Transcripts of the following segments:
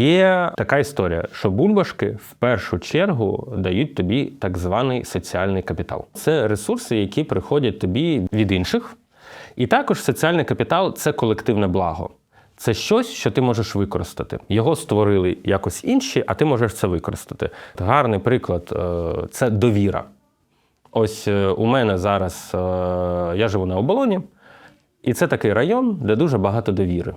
Є така історія, що бульбашки в першу чергу дають тобі так званий соціальний капітал. Це ресурси, які приходять тобі від інших. І також соціальний капітал це колективне благо. Це щось, що ти можеш використати. Його створили якось інші, а ти можеш це використати. Гарний приклад е, це довіра. Ось е, у мене зараз е, я живу на оболоні, і це такий район, де дуже багато довіри.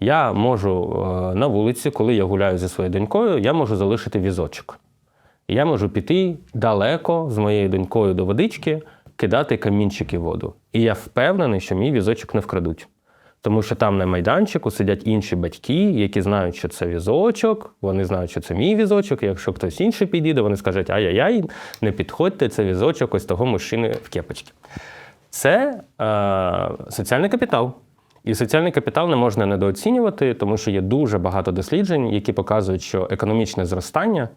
Я можу е, на вулиці, коли я гуляю зі своєю донькою, я можу залишити візочок. Я можу піти далеко з моєю донькою до водички, кидати камінчики в воду. І я впевнений, що мій візочок не вкрадуть. Тому що там на майданчику сидять інші батьки, які знають, що це візочок, вони знають, що це мій візочок. І якщо хтось інший підійде, вони скажуть: ай-яй-яй, не підходьте, це візочок ось того мужчини в кепочці. Це е, соціальний капітал. І соціальний капітал не можна недооцінювати, тому що є дуже багато досліджень, які показують, що економічне зростання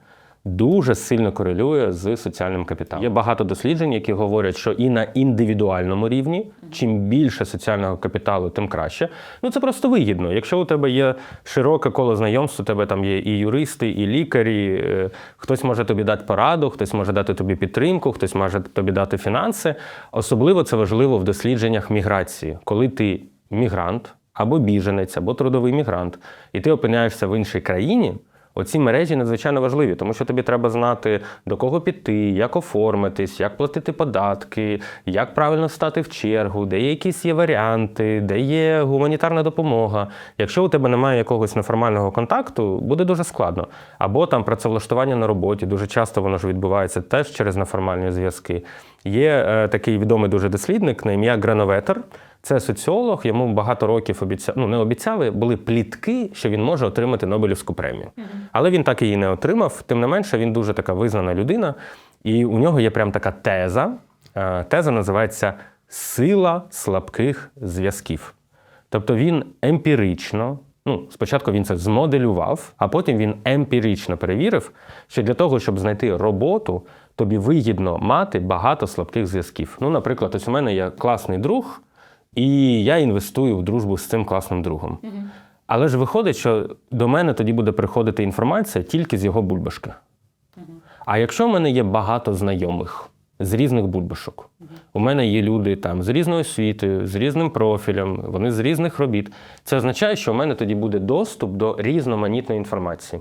дуже сильно корелює з соціальним капіталом. Є багато досліджень, які говорять, що і на індивідуальному рівні, чим більше соціального капіталу, тим краще. Ну це просто вигідно. Якщо у тебе є широке коло знайомств, у тебе там є і юристи, і лікарі, е, хтось може тобі дати пораду, хтось може дати тобі підтримку, хтось може тобі дати фінанси. Особливо це важливо в дослідженнях міграції, коли ти мігрант або біженець, або трудовий мігрант, і ти опиняєшся в іншій країні. Оці мережі надзвичайно важливі, тому що тобі треба знати, до кого піти, як оформитись, як платити податки, як правильно стати в чергу, де є якісь є варіанти, де є гуманітарна допомога. Якщо у тебе немає якогось неформального контакту, буде дуже складно. Або там працевлаштування на роботі, дуже часто воно ж відбувається теж через неформальні зв'язки. Є е, такий відомий дуже дослідник на ім'я Грановетер. Це соціолог, йому багато років обіцяли, ну не обіцяли, були плітки, що він може отримати Нобелівську премію. Але він так її не отримав. Тим не менше, він дуже така визнана людина, і у нього є прям така теза. Е, Теза називається Сила слабких зв'язків. Тобто він емпірично, ну, спочатку він це змоделював, а потім він емпірично перевірив, що для того, щоб знайти роботу, тобі вигідно мати багато слабких зв'язків. Ну, наприклад, ось у мене є класний друг, і я інвестую в дружбу з цим класним другом. Але ж виходить, що до мене тоді буде приходити інформація тільки з його бульбашки. А якщо в мене є багато знайомих з різних бульбашок, у мене є люди там з різною освітою, з різним профілем, вони з різних робіт. Це означає, що у мене тоді буде доступ до різноманітної інформації.